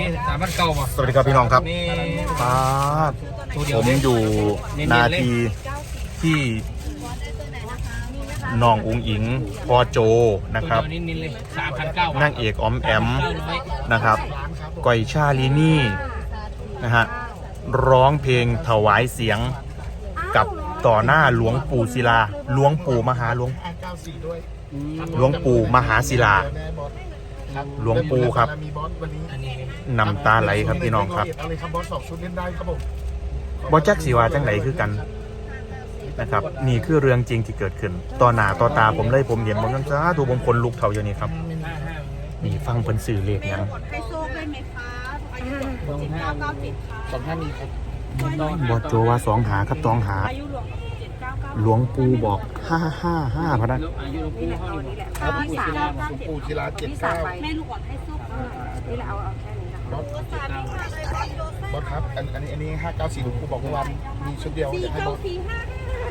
เคสามพันเก้าป่ะสวัสดีครับพี่น้องครับนี่ป้าดตัวเดียผวมเลยอยู่เน้นๆเลยนาทีที่น้องอุงอิงพ่อโจนะครับ ตัวเดียวนิดๆเลยสามพันเก้านางเอกออมแอมเก้าร้อยนะครับก่อยชาลีนี่นะฮะร้องเพลงถวายเสียงกับต่อหน้าหลวงปู่ศิลา หลวงปู่มหาหลวงหลวงปู่มหาศิลา หลวงปู่ครับ มีบอสวันนี้อันนี้น้ำตาไหลครับพี่น้องครับเอาเลยครับบอสสองชุดเล่นได้ครับผมบอจักสีวาจังไหนคือกันนะครับนี่คือเรื่องจริงที่เกิดขึ้นต่อหน้าต่อตาผมเลยผมเห็นผมยังจ้าถูผมคนลุกเท่าอยู่นี่ครับห้าห้านี่ฟังเพิ่นสื่อเลขยังให้โชคได้ไหมคะอายุหลวงปู่เจ็ดเก้าเก้าเจ็ดค่ะสองห้ามีครับบอโจว่าสองหากับตองหาอายุหลวง หลวงปู่บอกห้าห้าห้าพะนะอายุหลวงปู่เท่านี้ครับพี่สามหลวงปู่ศิลาเจ็ดพี่สาเก้ามแม่ลูกอ่อนให้โชคนี่แหละเอาเอาแค่นี้นะคะบอสบอสครับอันอันนี้อันนี้ห้าเก้าสี่หลวงปู่บอกเมื่อวานมีชุดเดียวสี่อยากให้เก้าบอสสี่ห้า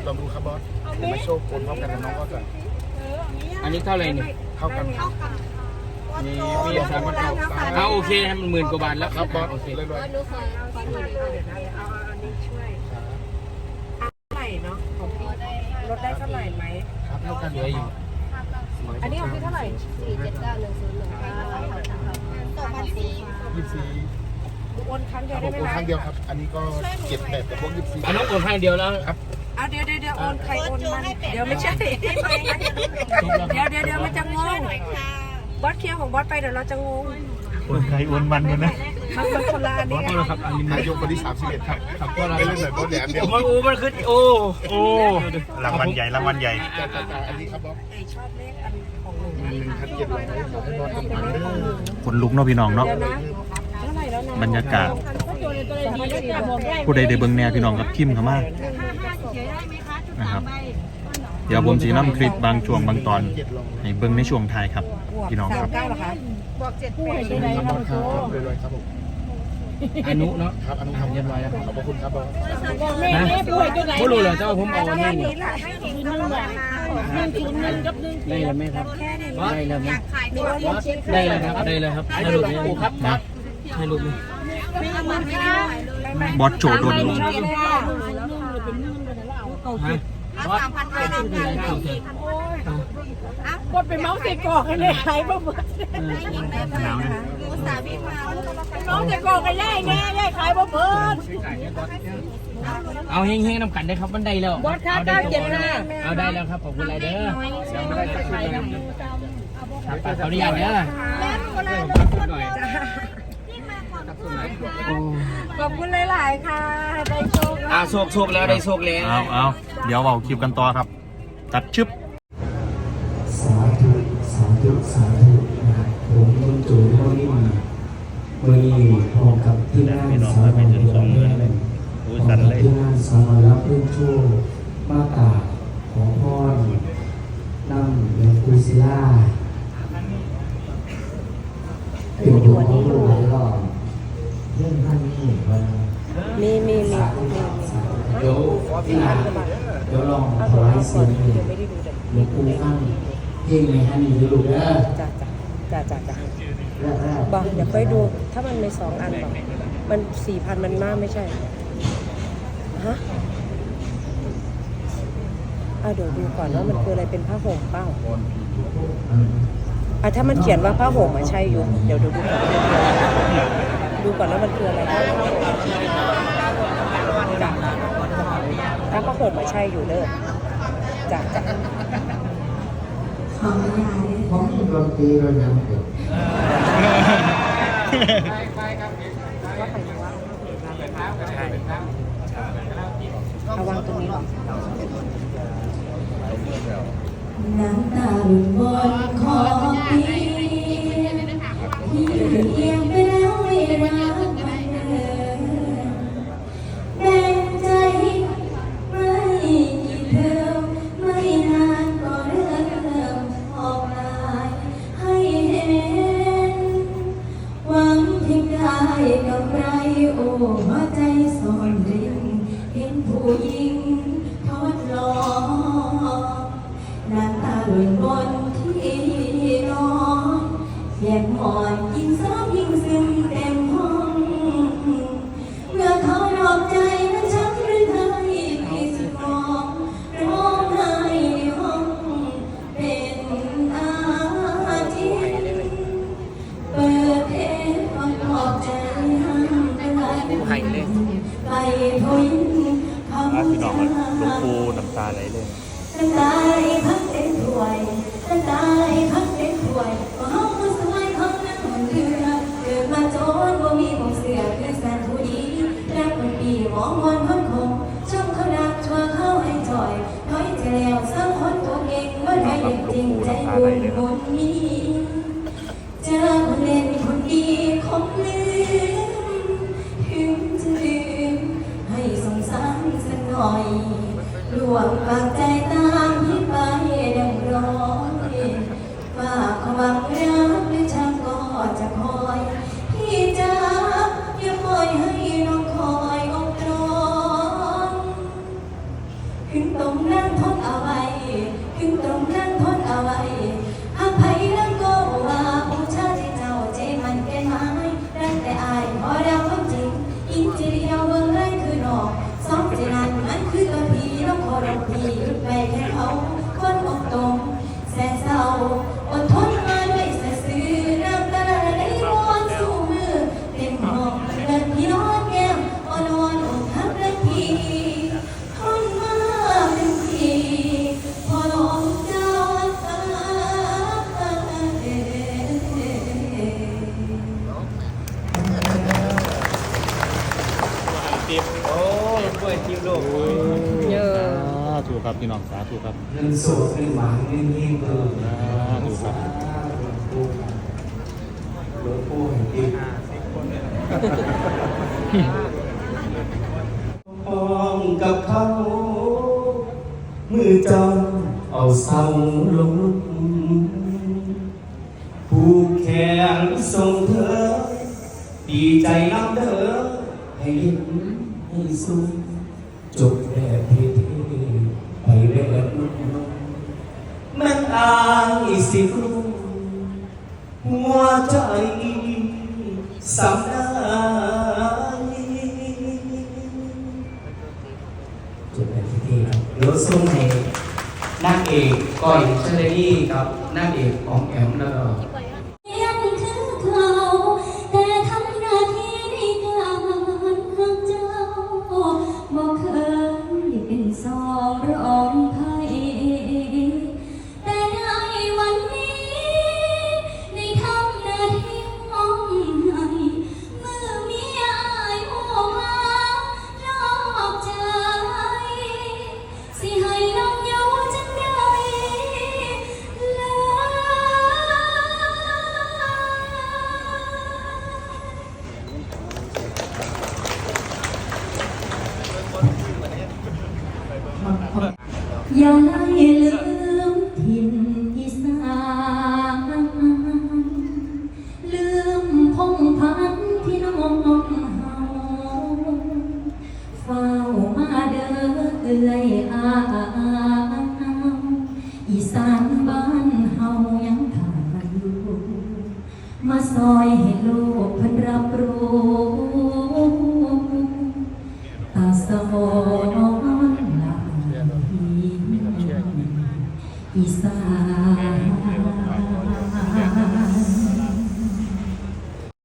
ลองดูครับบอสเดี๋ยวมาโชว์โอนพร้อมกันกับน้องก็จะอันนี้เท่าไหร่นี่เท่ากันครับมีมีสามพันเก้าเอาโอเคให้มันหมื่นกว่าบาทแล้วครับบอสโอเคเลยเลยหนูขอขอหน่อยเอาเอาอันนี้ช่วยเท่าไหร่เนาะของพี่ลดได้เท่าไหร่ไหม ครับเท่ากันเหลืออยู่อันนี้ของพี่เท่าไหร่สี่เจ็ดเก้าหนึ่งศูนย์หนึ่งค่ะต่อพันสี่ยี่สิบสี่โอนครั้งเดียวผได้มไหมโอนคะครั้งเดียวครับ อันนี้ก็เจ็ดแปดแต่พวกยี่สิบสี่อันน้องกดข้างเดียวแล้วเอาเดี๋ยวเดี๋ยวเดี๋ยวโอนใครโอนมันเดี๋ยวไม่ใช่เดี๋ยวเดี๋ยวเดี๋ยวมันจะงงบอสเคลียร์ของบอสไปเดี๋ยวเราจะงงคนไทยอ้วนมันกันนะ มันเป็นคนละอันบอนี้สไงก็ครับอันนี้นายกคนที่สามสิบเอ็ดครับครับก็เราไม่เล่นเลยบอสแหลมเดียวมันโอ้มันคือโอ้โอ้รางวัลใหญ่รางวัลใหญ่จ่ายจ่ายจ่ายอันนี้ครับบอสไอชอบเลขอันของหนูหนึ่งพันเจ็ดร้อยขอให้บอสทำพันเด้อคนลุกเนาะพี่น้องเนาะ เดี๋ยวนะเท่าไหร่แล้วนะบรรยากาศ ผู้ใดได้เบิ่งแนวพี่น้องกับพิมพ์เข้ามานะครับ เดี๋ยวผมจะนำคลิปบางช่วงบางตอน ให้เบิ่งในช่วงท้ายครับ พี่น้องครับ เก้าเหรอคะบวกเจ็ดแปดครับบอสครับรวยๆครับผมอนุเนาะครับอนุครับเรียบร้อยแล้วขอบพระคุณครับบอสนะไม่รู้เหรอเจ้าผมเอาอันแค่นี้นี้แหละให้ถึงนึงแหนึ่งหนึ่งกับหนึ่งได้แล้วไหมครับ ได้แล้วไหมได้แล้วครับ ได้แล้วครับให้รูปนี้ครับนะให้รูปนี้บอสโจโดนลุงฮะ สามพันห้าร้อยก็ไปเมาส์ใส่กรอกให้เลยขายบ่หมดหนาวนะอุตส่าห์วิ่งมาเมาส์ใส่กรอกให้ย่ายแน่ย่ายขายบ่เพิ่นเอาเฮงๆน้ำกันได้ครับมันได้แล้วบอสค่าเอาได้เก้าเจ็ดห้าเอาได้แล้วครับขอบคุณไรเด้อยังไม่ได้สักชุดเลยครับขออนุญาตเด้อ หน่อยขอบคุณหลาย ๆ ค่ะ ได้โชคอ่าโชคโชคแล้วได้โชคแล้วเอาเอาเดี๋ยวเอาคลิปกันต่อครับ ตัดชึบ สาธุสาธุสาธุนะครับผมต้นจูเท่านี้มาเมื่อนี้พร้อมกับที่นั่งสาวน้อยเดือนสองเดือนพร้อมกับที่นั่งสาวน้อยรับเรื่องชั่วมากราบขอพรนั่งหลวงปู่ศิลาเป็นดวงของลูกหลายรอบเรื่องท่านนี้วัน มีมีมี สาธุสาธุเดี๋ยวที่หลังเดี๋ยวล องถวายเสียงเพลงไม่ได้ดูแต่หลวงปู่ฟังเพลงในฮันนี่ลูกเด้อจ้าจ้าจ้าจ้าจ้าบอกเดี๋ยวไปดูถ้ามันมีสองอันบอกมันสี่พันมันมากไม่ใช่ฮะอะเดี๋ยวดูก่อนว่ามันคืออะไรเป็นผ้าห่มเป้าอะถ้ามันเขียนว่าผ้าห่มอะใช่อยู่เดี๋ยวดูดูก่อนดูก่อนว่ามันคืออะไรจ้ะถ้าผ้าห่มอะใช่อยู่เด้อ จ้ะจ้ะผมดนตรีเรายังเด็กเอาวางตรงนี้หรอน้ำตาหลุดบน โอ้ หลวงปู่น้ำตาไหลเลยน้ำตาไหลพักเต็มถ้วยน้ำตาไหลพักเต็มถ้วยว่าเฮาบ่สวยของนั่งบนเรือเกิดมาจนบ่มีของเสือคือแสนผู้ดีรักมันปีมองมนคนคงช่องเขาดักชัวเข้าให้จอยถอยจะแล้วสักคนตัวเก่งว่าได้จริงใจบุญบุญมี ติบโอ้กล้วยทิพย์ลูกเยอะถูกครับพี่น้องสาธุครับเงินสดเงินหวานเงินยิ่งตลอดนะดูครับหลวงปู่แห่งดินพ้องกับเขามือจอนเอาเสาลง สู้จบแบบเท่ๆไปแบบนุ่มๆมันอายสิรู้หัวใจสำได้จบแบบเท่ๆครับเดี๋ยวส่งให้นางเอกก้อยชลนี่กับนางเอกของแอมแล้วก็ มาซอยให้ลูกเพิ่นรับรู้ตาสมองหลับอีสาน